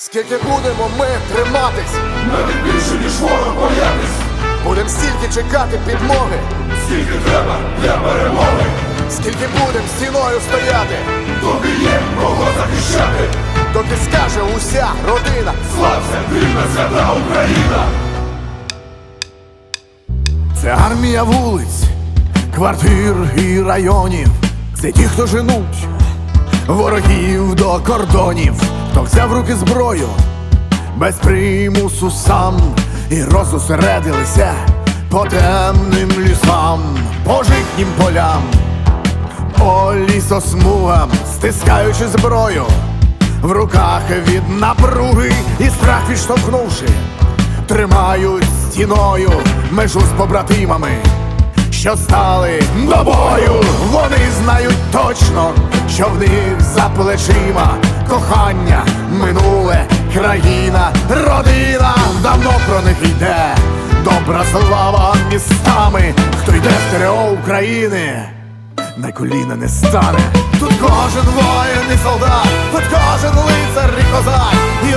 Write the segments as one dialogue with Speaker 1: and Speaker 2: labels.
Speaker 1: Скільки будемо ми триматись,
Speaker 2: Навіть більше, ніж ворог боятись,
Speaker 1: будем стільки чекати підмоги,
Speaker 2: скільки треба для перемоги,
Speaker 1: скільки будем стіною стояти,
Speaker 2: доки є кого захищати,
Speaker 1: доки скаже уся родина.
Speaker 2: слався вільна свята Україна.
Speaker 3: Це армія вулиць, квартир і районів. Це ті, хто женуть ворогів до кордонів, взяв в руки зброю без примусу сам і розосередилися по темним лісам, по житнім полям, по лісосмугам, стискаючи зброю в руках від напруги і страх відштовхнувши тримають стіною межу з побратимами, що стали до бою. Вони знають точно, що в них за плечима кохання, минуле, країна, родина давно про них йде. Добра слава містами, хто йде в ТРО України. На коліна не стане. Тут кожен воїн і солдат, тут кожен лицар і козак, і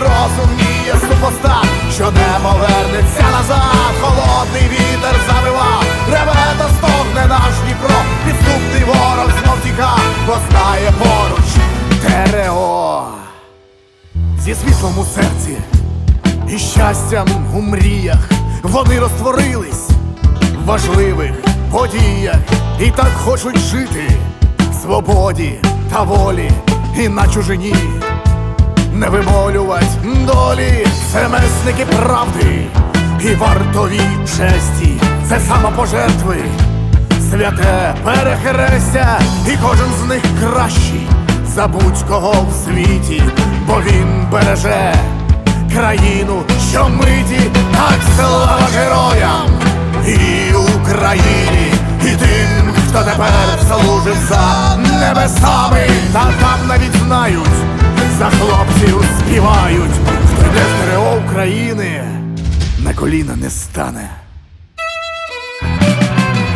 Speaker 3: зі серці. І щастям у мріях. Вони розтворились в важливих подіях. І так хочуть жити в свободі та волі. І на чужині. Не вимолювать долі, це месники правди і вартові честі, це самопожертви, святе перехрестя, і кожен з них кращий за будь-кого в світі, бо він береже країну, що миті, так слава героям і Україні, і тим, хто тепер служить за небесами, та там навіть знають, за хлопців співають, хто йде в ТРО України, на коліна не стане.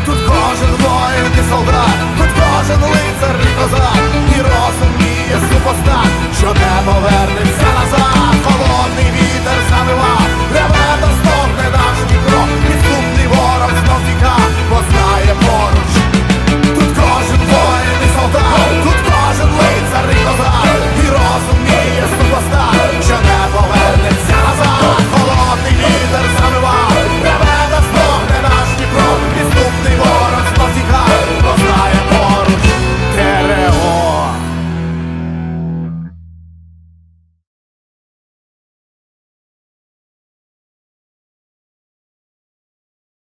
Speaker 3: Тут кожен воїн і солдат, тут кожен лицар